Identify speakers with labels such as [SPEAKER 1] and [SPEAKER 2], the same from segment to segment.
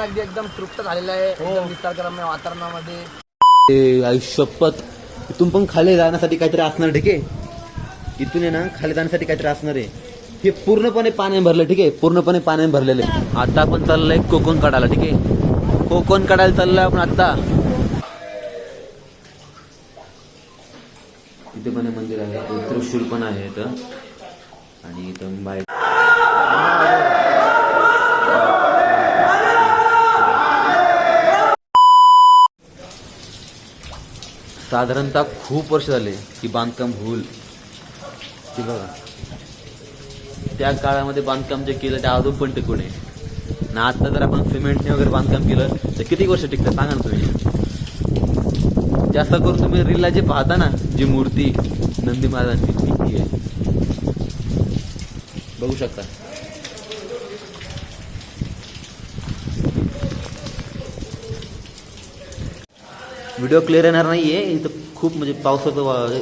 [SPEAKER 1] अगदी एकदम तृप्त झालेला आहे. एकदम निसर्गरम्य वातावरणामध्ये.
[SPEAKER 2] शपथ. इथून पण खाली जाण्यासाठी काहीतरी असणार ठीक आहे? इथून आहे ना खाली जाण्यासाठी काहीतरी असणार आहे. हे पूर्णपणे पाण्याने भरलं ठीक आहे? पूर्णपणे पाण्याने भरलेलं. आहे आता आपण चाललंय कोकण काढायला ठीक आहे? कोकण काढायला चाललोय आपण आता. इथे पण हे मंदिर आहे त्रिशूल पण आहे इथं. आणि इथून बाहेर साधारणतः खूप वर्ष झाले की बांधकाम होईल. की बघा. त्या काळामध्ये बांधकाम जे केलं ते अजून पण टिकून आहे. ना आता जर आपण सिमेंटने वगैरे बांधकाम केलं तर किती वर्ष टिकतं सांगा ना तुम्ही. जास्त करून तुम्ही रीलला जे पाहता ना जी मूर्ती नंदी महाराजांची ती आहे. बघू शकता. व्हिडिओ क्लिअर येणार नाही आहे इथं खूप म्हणजे पावसाचं वा-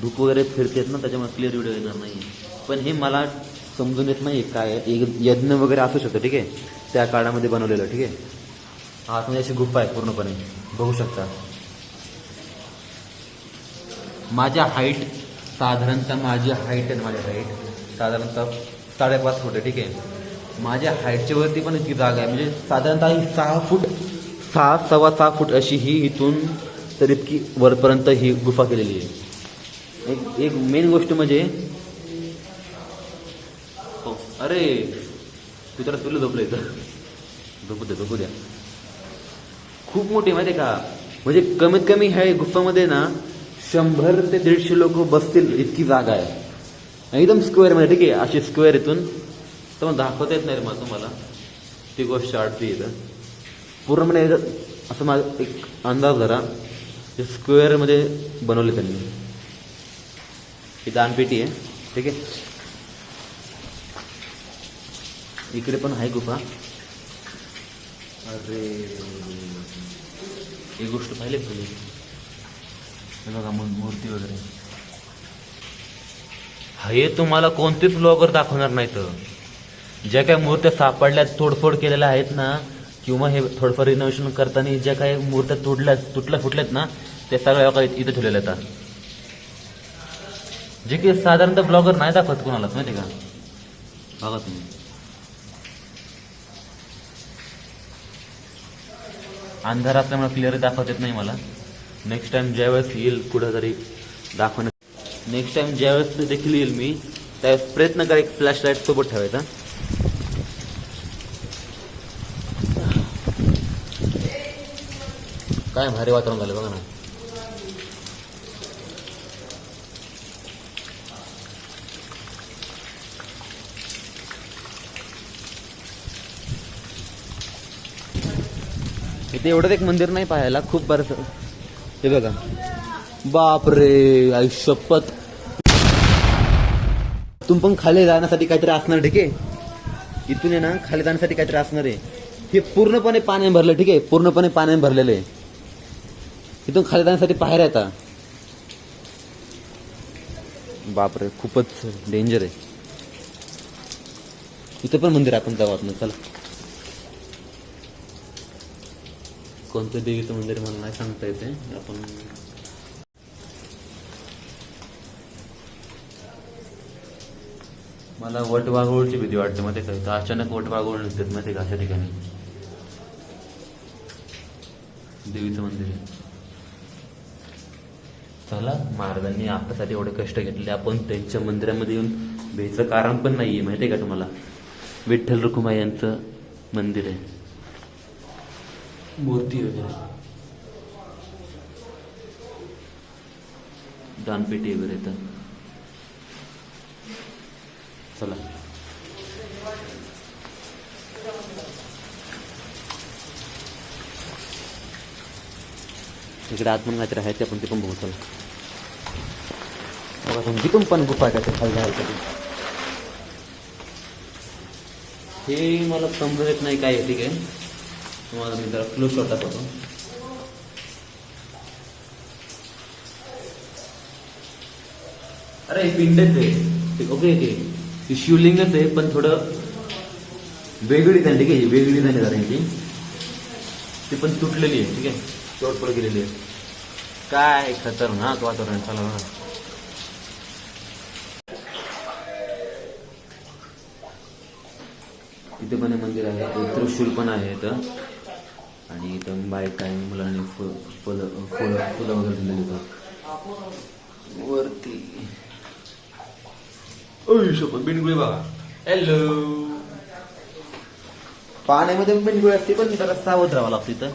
[SPEAKER 2] धूप वगैरे फिरतेत ना त्याच्यामुळे क्लिअर व्हिडिओ येणार नाही पण हे मला समजून येत नाही काय एक यज्ञ वगैरे असू शकतं ठीक आहे. त्या काळामध्ये बनवलेलं ठीक आहे. आतमध्ये अशी गुप्पा आहे पूर्णपणे. बघू शकता. माझ्या हाईट साधारणतः माझी हाईट आहे ना, हाईट साधारणतः साडेपाच फूट आहे ठीक आहे. माझ्या हाईटच्या वरती पण इतकी जागा आहे. म्हणजे साधारणतः ही सहा फूट सहा सव्वा सहा फूट अशी ही इथून तर इतकी वरपर्यंत ही गुफा केलेली आहे. एक एक मेन गोष्ट म्हणजे हो, अरे तू तर तुला झोपलं इथं. झोपू द्या झोपू द्या. खूप मोठी माहिती का? म्हणजे कमीत कमी ह्या गुफामध्ये ना शंभर ते दीडशे लोक बसतील इतकी जागा आहे. एकदम स्क्वेअरमध्ये ठीक आहे. अशी स्क्वेअर इथून तर मग दाखवता येत नाही रे मला तुम्हाला. ती गोष्ट आठवी इथं. पूर्ण म्हणजे असं माझा एक अंदाज धरा. ते स्क्वेअरमध्ये बनवले त्यांनी. ही दानपेटी आहे. ठीक आहे. इकडे पण आहे गुफा. अरे ही गोष्ट पाहिली तुम्ही? बघा मूर्ती वगैरे. हे तुम्हाला कोणतेच ब्लॉगर दाखवणार नाहीत. ज्या काही मूर्त्या सापडल्या तोडफोड केलेल्या आहेत ना किंवा हे थोडंफार रिनोव्हेशन करताना ज्या काही मूर्त्या तोडल्या तुटल्या फुटल्यात ना ते सगळ्या इथं ठेवलेल्या आहेत. जे की साधारणतः ब्लॉगर नाही दाखवत कोणालाच माहिती का? बघा तुम्ही. अंधार असल्यामुळे क्लिअर दाखवत येत नाही मला. नेक्स्ट टाइम ज्यावेळेस येईल कुठंतरी दाखवण्यात नेक्स्ट टाइम ज्यावेळेस देखील येईल मी त्यावेळेस प्रयत्न करा एक फ्लॅश लाइट सोबत ठेवायचा. काय भारी वातावरण झालं बघा ना. इथे एवढंच एक मंदिर नाही पाहायला खूप बरं हे बघा. बापरे आई शपथ. तुम पण खाली जाण्यासाठी काहीतरी असणार ठीक आहे? इथून आहे ना खाली जाण्यासाठी काहीतरी असणार आहे. हे पूर्णपणे पाण्याने भरलं ठीक आहे? पूर्णपणे पाण्याने भरलेलं आहे. इथून खाली जाण्यासाठी पाहायला येतात बापरे खूपच डेंजर आहे. इथं पण मंदिर आहे, आपण जाऊ आपण चला. कोणतं देवीचं मंदिर मला नाही सांगता येते आपण मला वट वाघोळची भीती वाटते माहिती का? इथं अचानक वट वाघोळ निघतात माहिती का? अशा ठिकाणी. देवीचं मंदिर आहे. चला महाराजांनी आपल्यासाठी एवढे कष्ट घेतले आपण त्यांच्या मंदिरामध्ये येऊन भेचं कारण पण नाहीये माहिती आहे का तुम्हाला? विठ्ठल रुक्माई यांचं मंदिर आहे. मूर्ती वगैरे. दानपेटी वगैरे तर. चला. इकडे आत काहीतरी आहे ते पण ते पण बघू चला. बघा तुमची पण पण गुफा आहे का खाली जायसाठी हे मला समजत येत नाही काय ठीक आहे. तुम्हाला मी जरा क्लोज शॉट दाखवतो अरे पिंडच आहे. Okay okay. ती शिवलिंगच आहे पण थोडं वेगळी डिझाईन ठीक आहे वेगळी डिझाईन झाली जरा ती पण तुटलेली आहे ठीक आहे. चोट गेलेली आहे. काय खतरनाक वातावरण चालू ना. इथे पण हे मंदिर आहे त्रिशूल पण आहे इथं. आणि इथं बायक आहे मुलांनी फुलं फुलं फुलं वगैरे दिलेली होतं वरती. शपथ बिनगुळे बघा हॅलो पाण्यामध्ये बिनगुळे असते पण त्याला सावध राहावं लागतं इथं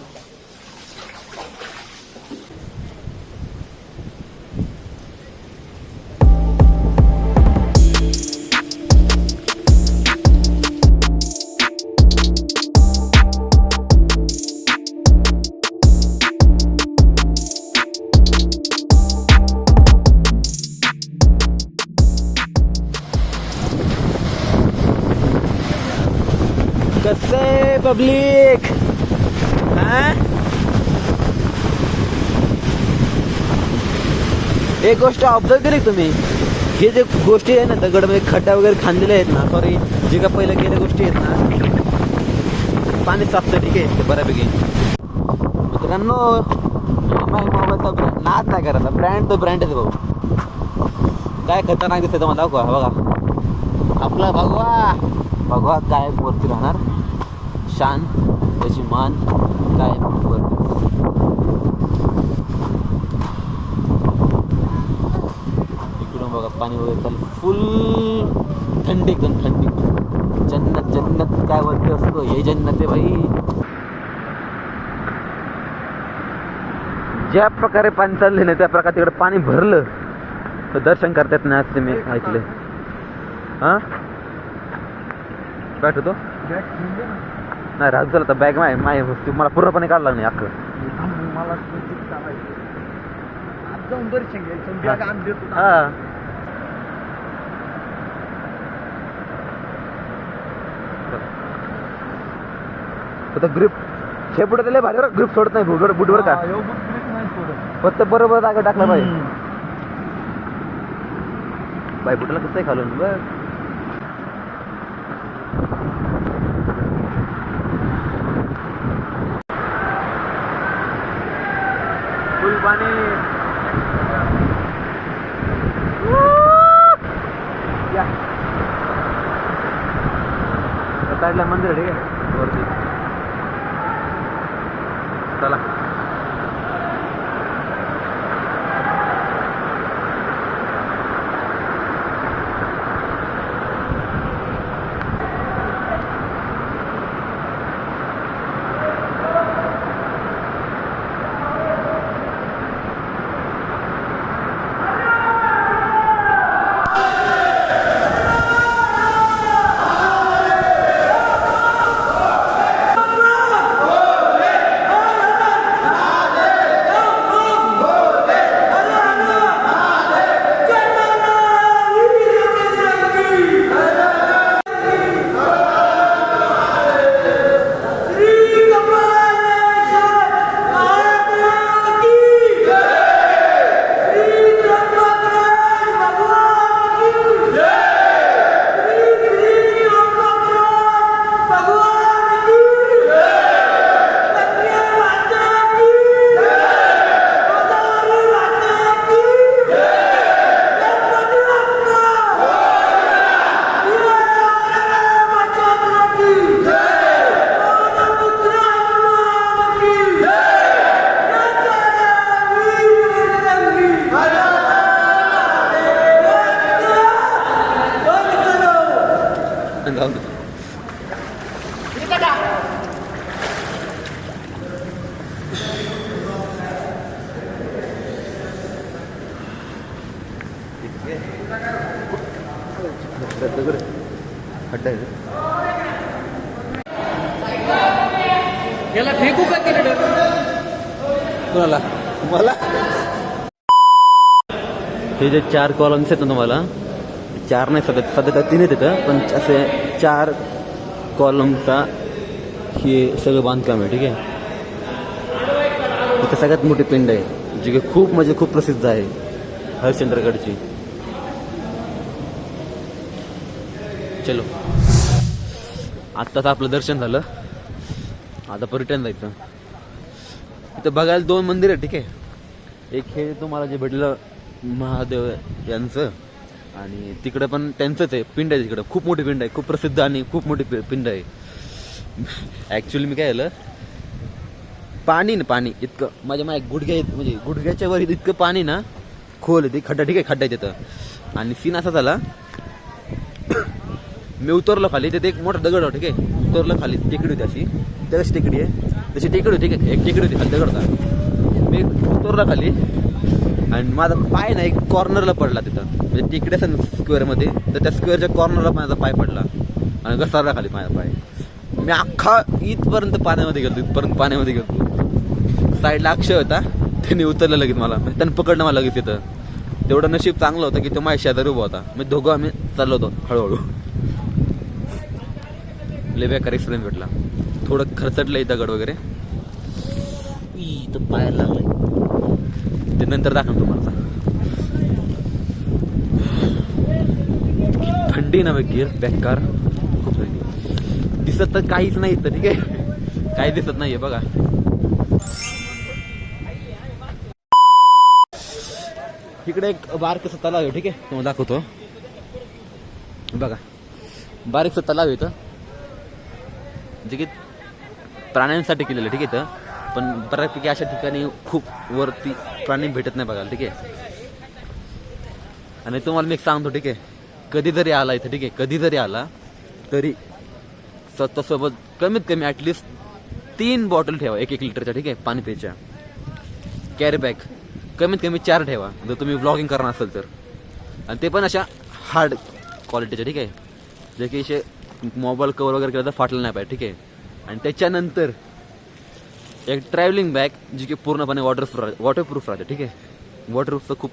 [SPEAKER 2] एक गोष्ट ऑब्झर्व केली तुम्ही? हे जे गोष्टी आहे ना दगडमध्ये खड्डा वगैरे खांदलेले आहेत ना सॉरी जे का पहिल्या गेल्या गोष्टी आहेत ना पाणी साफतं ठीक आहे? ते बऱ्यापैकी. मित्रांनो मोबाईलचा ब्रँड नाच नाही करायचा? ब्रँड तो ब्रँड आहे भाऊ. काय खतरनाक दिसतं तुम्हाला दाखवा बघा. आपला भगवा. भगवा काय वरती राहणार? शान त्याची मान काय वरती इकडून बघा पाणी वगैरे चालू फुल थंडी एकदम थंडी जन्नत जन्नत काय वरती असतो हे जन्नत आहे भाई ज्या प्रकारे पाणी चालले ना त्या प्रकारे तिकडे पाणी भरलं तर दर्शन करतात ना आज मी ऐकले हां बॅट होतो नाही राजू झाला तर बॅग माय माय वस्तू मला पूर्णपणे काढला नाही अख्खं
[SPEAKER 1] मला
[SPEAKER 2] हां आता ग्रिप हे पुढे त्याला भारी ग्रिप सोडत नाही बुटवर बुटवर का? फक्त बरोबर जागा टाकला पाहिजे. बाय बुटला कसं आहे खालून? पाणी साईडला मंदिर ठीक आहे. जे चार कॉलम्स आहेत ना तुम्हाला? चार नाही सध्या सध्या तर तीन आहेत तिथं पण असे चार कॉलमचा हे सगळं बांधकाम आहे ठीक आहे? इथं सगळ्यात मोठी पिंड आहे जी की खूप म्हणजे खूप प्रसिद्ध आहे हरिश्चंद्रगडची. चलो. आत्ताच आपलं दर्शन झालं. आता पर रिटर्न जायचं. इथं बघायला दोन मंदिर आहे ठीक आहे? एक हे तुम्हाला जे भेटलं महादेव यांचं आणि तिकडं पण त्यांचंच आहे पिंड आहे तिकडं. खूप मोठी पिंड आहे खूप प्रसिद्ध आणि खूप मोठी पिंड आहे. ॲक्च्युली मी काय झालं पाणी ना पाणी इतकं माझ्या माझ्या गुडघ्या म्हणजे गुडघ्याच्या वर इतकं पाणी ना खोल आहे ते खड्डा ठीक आहे खड्डा आहे तिथं. आणि सीन असा झाला मी उतरलो खाली तिथे एक मोठा दगड होता ठीक आहे. उतरलो खाली टेकडी होती अशी. तशी टेकडी आहे. तशी टेकडी होती एक टेकडी होती खाली दगड होता मी उतरलो खाली आणि माझा पाय ना एक कॉर्नरला पडला तिथं. म्हणजे तिकडे असं स्क्वेअरमध्ये तर त्या स्क्वेअरच्या कॉर्नरला माझा पाय पडला. आणि घसरला खाली माझा पाय. मी अख्खा इथपर्यंत पाण्यामध्ये गेलो इथपर्यंत पाण्यामध्ये गेलो साईडला अक्षय होता. त्याने उतरलं लगेच मला. म्हणजे त्यांनी पकडलं मला लगेच तिथं. तेवढं नशीब चांगलं होतं की तो माझ्या शेजारी उभा होता. मी दोघं आम्ही चाललो होतो हळूहळू. लय बेकार एक्सपिरियन्स भेटला. थोडं खर्चटलंय दगड वगैरे. इथं पायाला ते नंतर दाखवतो तुम्हाला थंडी ना गिर बेकार. खूप थंडी. दिसत तर काहीच नाही तर ठीक आहे? काही दिसत नाहीये बघा. इकडे एक बारकसं तलाव आहे ठीक आहे? तुम्हाला दाखवतो. बघा. बारीकसं तलाव आहे इथं. जे की प्राण्यांसाठी केलेलं ठीक आहे इथं. पण बऱ्यापैकी अशा ठिकाणी खूप वरती प्राणी भेटत नाही बघायला ठीक आहे? आणि तुम्हाला मी एक सांगतो ठीक आहे? कधी जरी आला इथं ठीक आहे? कधी जरी आला तरी स्वतःसोबत कमीत कमी ॲटलिस्ट तीन बॉटल ठेवा एक एक लिटरच्या ठीक आहे? पाणी प्यायच्या. कॅरी बॅग कमीत कमी चार ठेवा. जर तुम्ही व्लॉगिंग करणार असेल तर. आणि ते पण अशा हार्ड क्वालिटीच्या ठीक आहे? जे की असे मोबाईल कवर वगैरे केलं तर फाटलं नाही पाहिजे ठीक आहे? आणि त्याच्यानंतर एक ट्रॅव्हलिंग बॅग जी की पूर्णपणे वॉटरप्रूफ वॉटरप्रूफ राहते ठीक आहे? वॉटरप्रूफचं खूप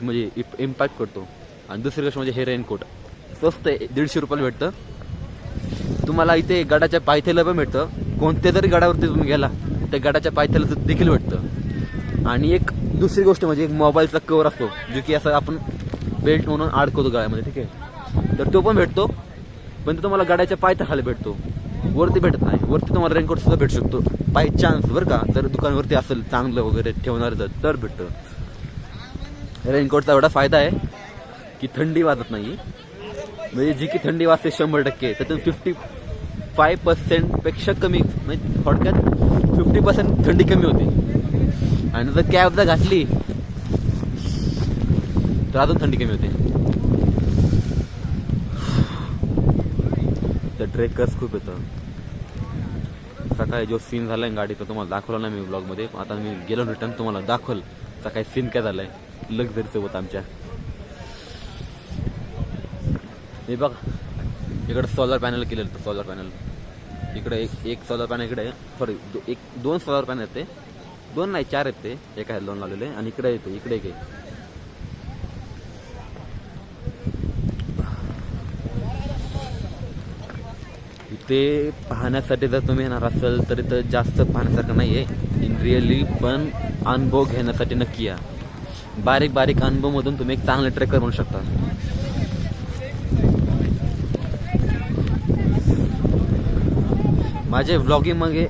[SPEAKER 2] म्हणजे इप इम्पॅक्ट करतो. आणि दुसरी गोष्ट म्हणजे हे रेनकोट स्वस्त आहे दीडशे रुपयाला भेटतं. तुम्हाला इथे गडाच्या पायथ्याला पण भेटतं. कोणत्या जरी गडावरती तुम्ही गेला त्या गडाच्या पायथ्याला देखील भेटतं. आणि एक दुसरी गोष्ट म्हणजे एक मोबाईलचा कवर असतो जो की असं आपण बेल्ट म्हणून अडकवतो गळ्यामध्ये ठीक आहे? तर तो पण भेटतो. पण तो तुम्हाला गडाच्या पायथ्याखाली भेटतो. वरती भेटत नाही. वरती तुम्हाला रेनकोट सुद्धा भेटू शकतो. बाय चान्स बरं का जर दुकानवरती असेल चांगलं वगैरे ठेवणार जर तर भेटतं. रेनकोटचा एवढा फायदा आहे की थंडी वाजत नाही. म्हणजे जी की थंडी वाजते शंभर टक्के त्यातून फिफ्टी फाय पर्सेंटपेक्षा कमी म्हणजे थोडक्यात फिफ्टी पर्सेंट थंडी कमी होते. आणि जर कॅब जर घातली तर अजून थंडी कमी होते. तर ट्रेकर्स खूप येतं. सकाळी जो सीन झालाय गाडीचा तुम्हाला दाखवला नाही मी ब्लॉगमध्ये आता मी गेलो रिटर्न तुम्हाला दाखवल. सकाळी सीन काय झालाय? लक्झरी सोबत आमच्या. हे बघ. इकडे सोलर पॅनल केलेलं होतं सोलर पॅनल इकडे एक एक सोलर पॅनल इकडे सॉरी एक दोन सोलर पॅनल आहेत ते. दोन नाही चार आहेत ते. एका दोन लावलेले. आणि इकडे येते इकडे एक आहे. ते पाहण्यासाठी जर तुम्ही येणार असाल तर इथं जास्त पाहण्यासारखं नाही आहे इन रिअली पण अनुभव घेण्यासाठी नक्की या. बारीक बारीक अनुभवमधून तुम्ही एक चांगले ट्रेकर म्हणू शकता. माझे व्लॉगिंग मागे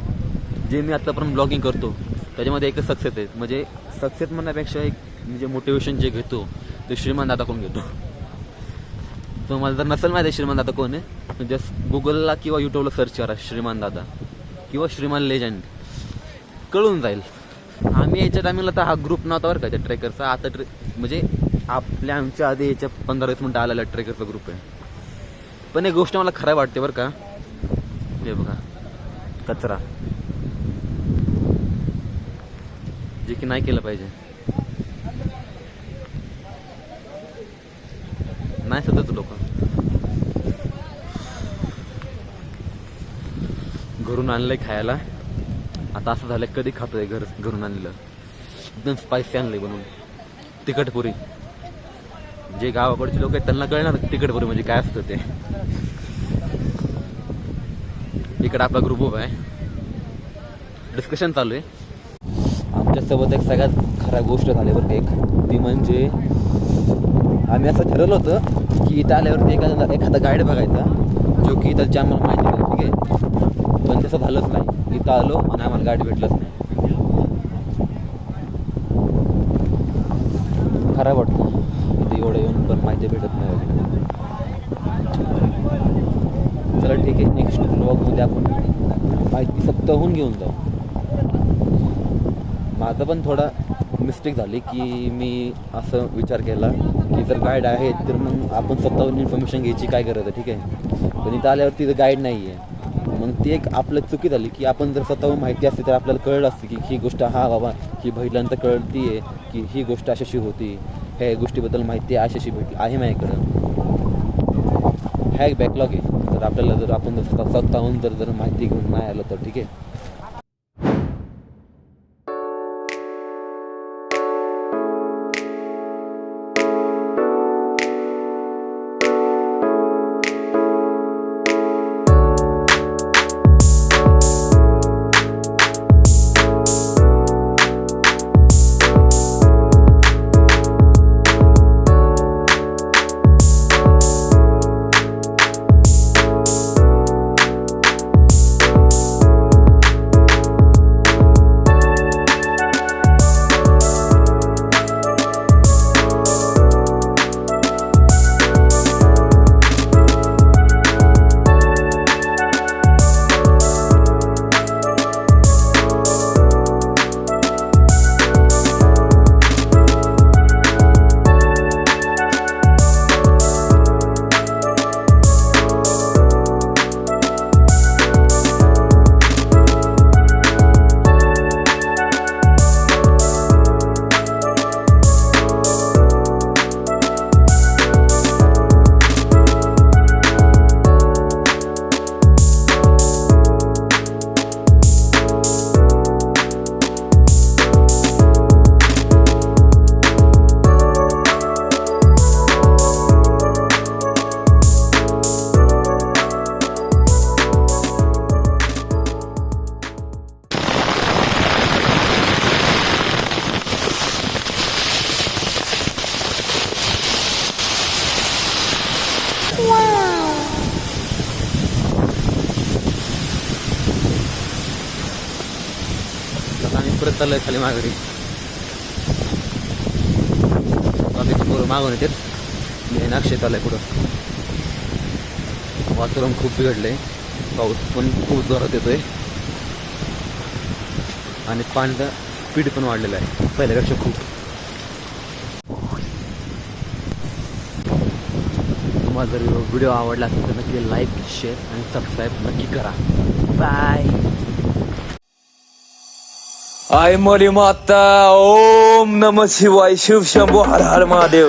[SPEAKER 2] जे मी आतापर्यंत ब्लॉगिंग करतो त्याच्यामध्ये एकच सक्सेस आहे. म्हणजे सक्सेस म्हणण्यापेक्षा एक म्हणजे मोटिवेशन जे घेतो ते श्रीमान दादाकडून घेतो. तुम्हाला जर नसेल माहिती श्रीमान दादा कोण आहे जस्ट गुगलला किंवा युट्यूबला सर्च करा श्रीमान दादा. किंवा श्रीमान लेजंड कळून जाईल. आम्ही याच्या टायमिंगला तर हा ग्रुप नव्हता बरं का त्या ट्रेकरचा. आता ट्रे म्हणजे आपल्या आमच्या आधी याच्या पंधरा वीस मिनटं आलेला ट्रेकरचा ग्रुप आहे. पण एक गोष्ट मला खराब वाटते बरं का हे बघा कचरा. जे की नाही केलं पाहिजे. नाही सतत लोक. घरून आणलंय खायला. आता असं झालं कधी खातोय घर घरून आणलं. एकदम स्पायसी आणलंय बनवून. तिखटपुरी जे गावाकडचे लोक आहेत त्यांना कळणार तिखटपुरी म्हणजे काय असतं ते. इकडे आपला ग्रुप उभा आहे. डिस्कशन चालू आहे. आमच्यासोबत एक सगळ्यात खराब गोष्ट झाली बरं एक. ती म्हणजे आम्ही असं ठरवलं होतं की इथं आल्यावरती एखादा एखादा गाईड बघायचा जो की इथं आम्हाला माहिती नाही ठीक आहे? पण तसं झालंच नाही. इथं आलो आणि आम्हाला गाडी भेटलंच नाही. खराब वाटतं. इथे एवढं येऊन पण माहिती भेटत नाही चला ठीक आहे नेक्स्ट ब्लॉगमध्ये आपण माहिती सप्ताहून घेऊन जाऊ. माझं पण थोडा मिस्टेक झाली की मी असं विचार केला की जर गाईड आहे तर मग आपण स्वतःहून इन्फॉर्मेशन घ्यायची काय गरज आहे ठीक आहे? पण इथं आल्यावरती तिथं गाईड नाही आहे मग ती एक आपलं चुकी झाली की आपण जर स्वतःहून माहिती असते तर आपल्याला कळलं असतं की ही गोष्ट हा बाबा ही बघितल्यानंतर कळती आहे की ही गोष्ट अशाशी होती. ह्या गोष्टीबद्दल माहिती अशाशी भेटली. आहे माझ्याकडं. ह्या एक बॅकलॉग आहे. तर आपल्याला जर आपण जर स्वतः- स्वतःहून जर जर माहिती घेऊन नाही आलं तर ठीक आहे. चाललंय खाली माघारी. बाकीची पोरं मागून येतात. मी नाक्षे चाललंय पुढं. वातावरण खूप बिघडलंय. पाऊस पण खूप जोरात येतोय. आणि पाण्याचा स्पीड पण वाढलेला आहे. पहिल्यापेक्षा खूप. तुम्हाला जर व्हिडिओ आवडला असेल तर नक्की लाईक शेअर आणि सबस्क्राईब नक्की करा. बाय
[SPEAKER 3] आई मरी माता ओम नम शिवाय शिव शंभू हर हर महादेव.